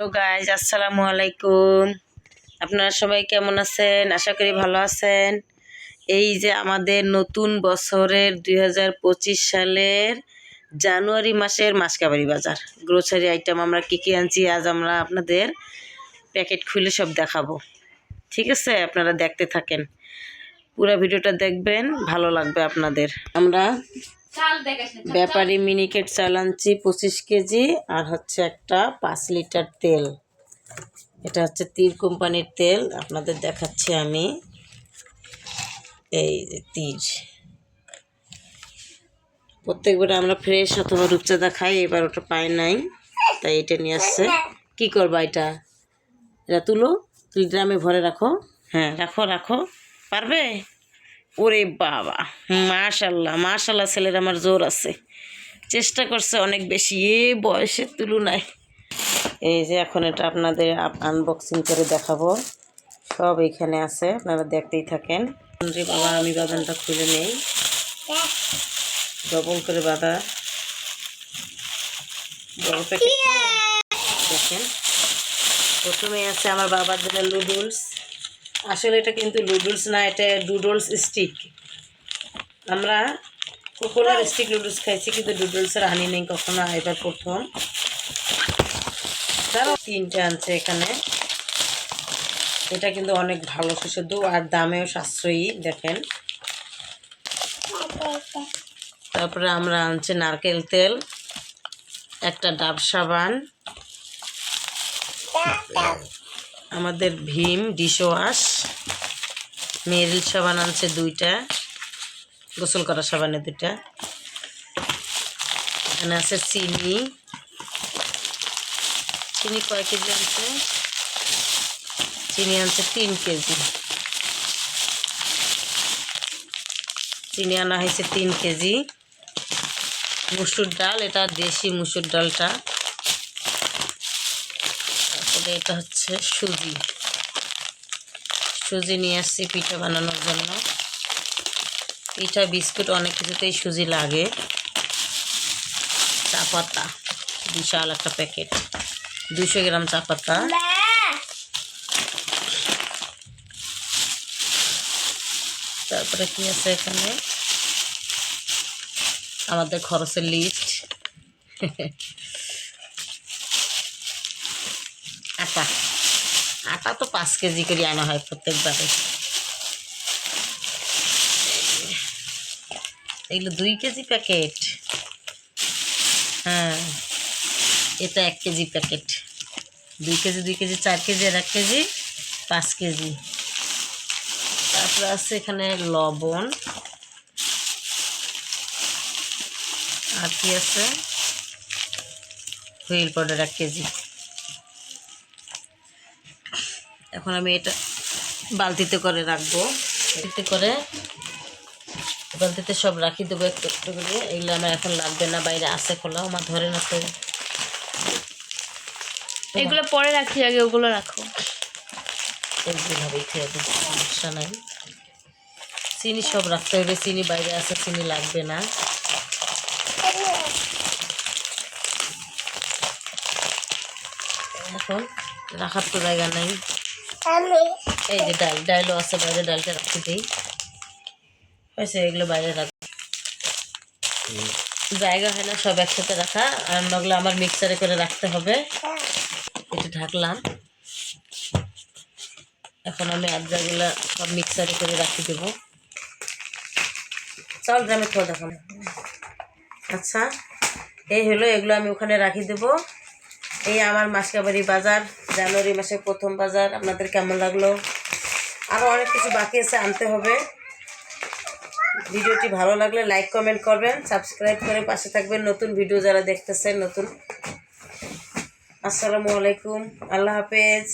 Hello guys আসসালামু আলাইকুম। আপনারা সবাই কেমন আছেন? আশা করি ভালো আছেন। এই যে আমাদের নতুন বছরের দুই হাজার পঁচিশ সালের জানুয়ারি মাসের মাসকাবারি বাজার। গ্রোসারি আইটেম আমরা কী কী আনছি, আজ আমরা আপনাদের প্যাকেট খুলে সব দেখাবো। ঠিক আছে? আপনারা দেখতে থাকেন। পুরো ভিডিওটা দেখবেন, ভালো লাগবে আপনাদের। আমরা ব্যাপারী মিনিকেট চাল আনছি পঁচিশ কেজি আর হচ্ছে একটা পাঁচ লিটার তেল। এটা হচ্ছে তীর কোম্পানির তেল, আপনাদের দেখাচ্ছি আমি। এই তীর। প্রত্যেকবার আমরা ফ্রেশ অথবা রূপচাঁদা খাই, এবার ওটা পাই নাই, তাই এটা নিয়ে আসছে। কী করবা এটা? এটা তুলো, তুই ড্রামে ভরে রাখো। হ্যাঁ রাখো রাখো। পারবে? ওরে বাবা, মাশাল্লাহ মাশাল্লাহ ছেলের আমার জোর আছে। চেষ্টা করছে অনেক বেশি, এ বয়সের তুলনায়। এই যে এখন এটা আপনাদের আনবক্সিং করে দেখাবো। সব এখানে আছে, আপনারা দেখতেই থাকেন। যে বাবা, আমি বাদানটা খুলে নেই। ডবল করে বাঁধা। দেখেন। প্রথমে আছে আমার বাবার জন্য নুডলস আসলে এটা কিন্তু নুডলস না এটা ডুডলস স্টিক আমরা কোকোনার স্টিক নুডলস খাইছি কিন্তু নুডলসের আনি নেই কখনো এবার প্রথম। তারও তিনটে আনছে এখানে। এটা কিন্তু অনেক ভালো সুস্বাদু আর দামেও সাশ্রয়ী দেখেন। তারপরে আমরা আনছি নারকেল তেল একটা ডাব সাবান। আমাদের ভীম ডিশওয়াশ মেরিল সাবান আনছে দুইটা, গোসল করা সাবানে দুইটা। এখানে আছে চিনি। চিনি কয় কেজি আনছে? চিনি আনছে তিন কেজি। চিনি আনা হয়েছে তিন কেজি। মুসুর ডাল, এটা দেশি মুসুর ডালটা। তারপরে এটা হচ্ছে সুজি। সুজি নিয়ে আসছি পিঠা বানানোর জন্য। পিঠা, বিস্কুট অনেক কিছুতেই সুজি লাগে। চা পাতা, বিশাল একটা প্যাকেট। দুশো গ্রাম চা পাতা। তারপরে কি আছে এখানে? আমাদের খরচের লিস্ট আটা। আটা তো পাঁচ কেজি করে আনা হয় প্রত্যেকবারে। এগুলো দুই কেজি প্যাকেট। হ্যাঁ এটা এক কেজি প্যাকেট। দুই কেজি দুই কেজি, চার কেজি আর এক কেজি, পাঁচ কেজি। তারপরে আছে এখানে লবণ। আর কি আছে? হুইল পাউডার এক কেজি। এখন আমি এটা বালতিতে করে রাখব। বালতিতে করে বালতিতে সব রাখি দেবো একটু একটু করে। এগুলো আমার এখন লাগবে না বাইরে আছে খোলা আমার ধরে না তো। এগুলো পরে রাখি আগে ওগুলো রাখো। এইভাবেই খেয়ে দেবো সমস্যা নাই। চিনি সব রাখতে হবে চিনি বাইরে আছে চিনি লাগবে না। এখন রাখার তো জায়গা নাই। এই যে ডাল ডালও আছে বাইরে ডালটা রাখতে দিই। হয়েছে এগুলো বাইরে রাখ। জায়গা হয় না সব একসাথে রাখা। আর নগুলো আমার মিক্সারে করে রাখতে হবে। এটা ঢাকলাম। এখন আমি আদ্রাগুলো সব মিক্সারে করে রাখি দেবো। চল গ্রামে খাওয়া দেখানো আচ্ছা এই হলো এগুলো আমি ওখানে রাখি দেবো। এই আমার মাসকাবাড়ি বাজার। জানুয়ারি মাসের প্রথম বাজার, আপনাদের কেমন লাগল? আরও অনেক কিছু বাকি আছে, আনতে হবে। ভিডিওটি ভালো লাগলে লাইক কমেন্ট করবেন সাবস্ক্রাইব করে পাশে থাকবেন। নতুন ভিডিও যারা দেখতেছেন, নতুন। আসসালামু আলাইকুম, আল্লাহ হাফেজ।